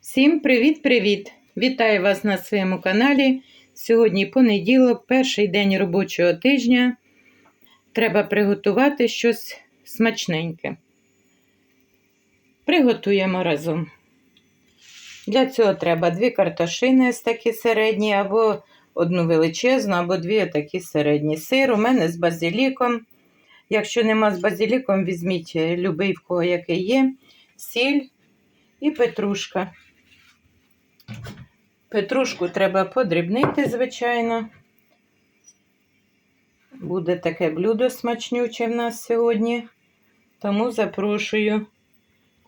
Всім привіт-привіт! Вітаю вас на своєму каналі. Сьогодні понеділок, перший день робочого тижня. Треба приготувати щось смачненьке. Приготуємо разом. Для цього треба дві картошини ось такі середні, або одну величезну, або дві такі середні. Сир у мене з базиліком. Якщо нема з базиліком, візьміть любий в кого який є, сіль і петрушка. Петрушку треба подрібнити, звичайно. Буде таке блюдо смачнюче в нас сьогодні. Тому запрошую.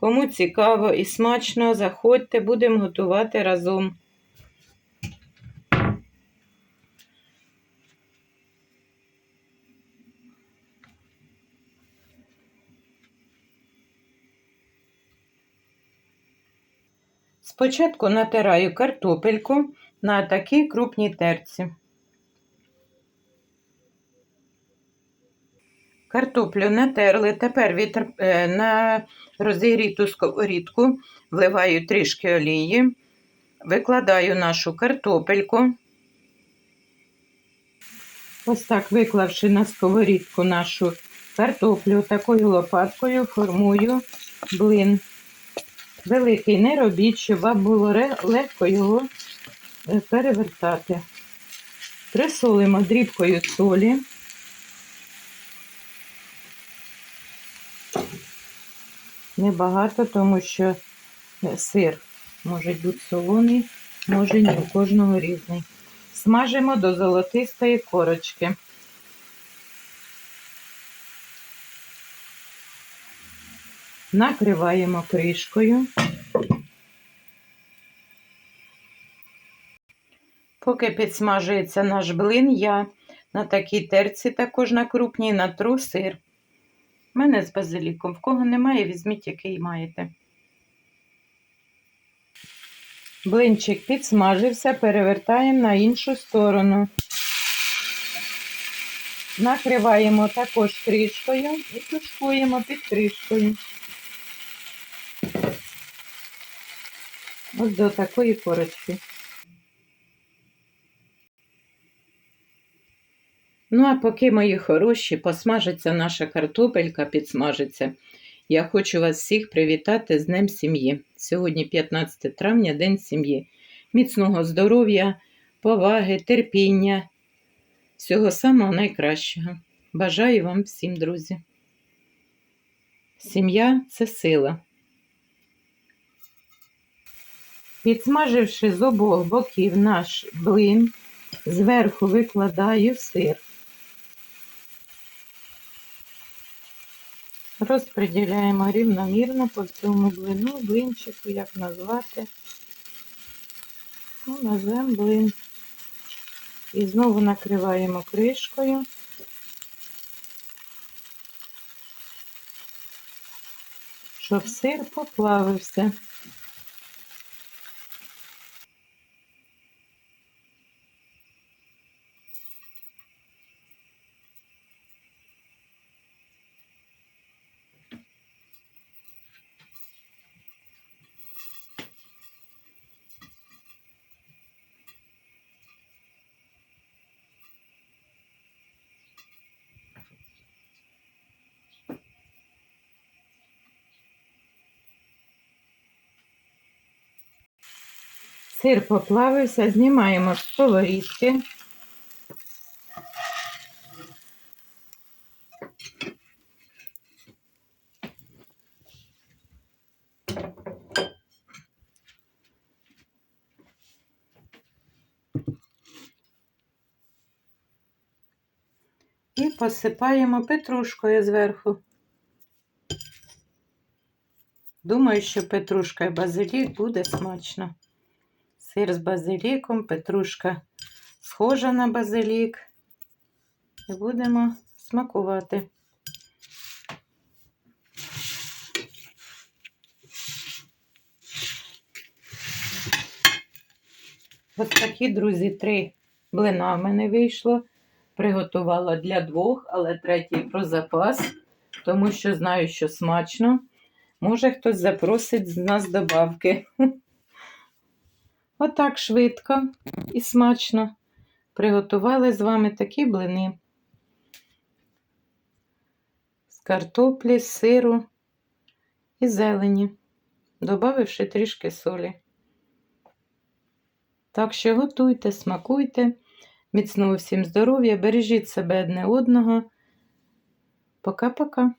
Кому цікаво і смачно, заходьте, будемо готувати разом. Спочатку натираю картопельку на такій крупній терці. Картоплю натерли, тепер вітр, е, на розігріту сковорідку вливаю трішки олії, викладаю нашу картопельку. Ось так, виклавши на сковорідку нашу картоплю, такою лопаткою формую блин. Великий не робіть, щоб вам було легко його е, перевертати. Присолимо дрібкою солі. Небагато, тому що е, сир може бути солоний, може ні, у кожного різний. Смажимо до золотистої корочки. Накриваємо кришкою. Поки підсмажується наш блин, я на такій терці, також на крупній, натру сир. У мене з базиліком. В кого немає, візьміть, який маєте. Блинчик підсмажився, перевертаємо на іншу сторону. Накриваємо також кришкою і тушкуємо під кришкою. Ось до такої корочки. Ну, а поки, мої хороші, посмажиться наша картопелька, підсмажиться. Я хочу вас всіх привітати з Днем сім'ї. Сьогодні 15 травня, День сім'ї. Міцного здоров'я, поваги, терпіння. Всього самого найкращого. Бажаю вам всім, друзі. Сім'я це сила. Підсмаживши з обох боків наш блин, зверху викладаю сир. Розподіляємо рівномірно по всьому блину, блинчику, як назвати. Ну, назвемо блин. І знову накриваємо кришкою. Щоб сир поплавився. Сир поплавився, знімаємо з сковорідки. І посипаємо петрушкою зверху. Думаю, що петрушка і базилік буде смачно. Сир з базиліком, петрушка схожа на базилік. І будемо смакувати. Ось такі, друзі, три блина в мене вийшло. Приготувала для двох, але третій про запас, тому що знаю, що смачно. Може, хтось запросить з нас добавки. Отак швидко і смачно приготували з вами такі блини. З картоплі, сиру і зелені, додавши трішки солі. Так що готуйте, смакуйте. Міцного всім здоров'я, бережіть себе одне одного. Пока-пока.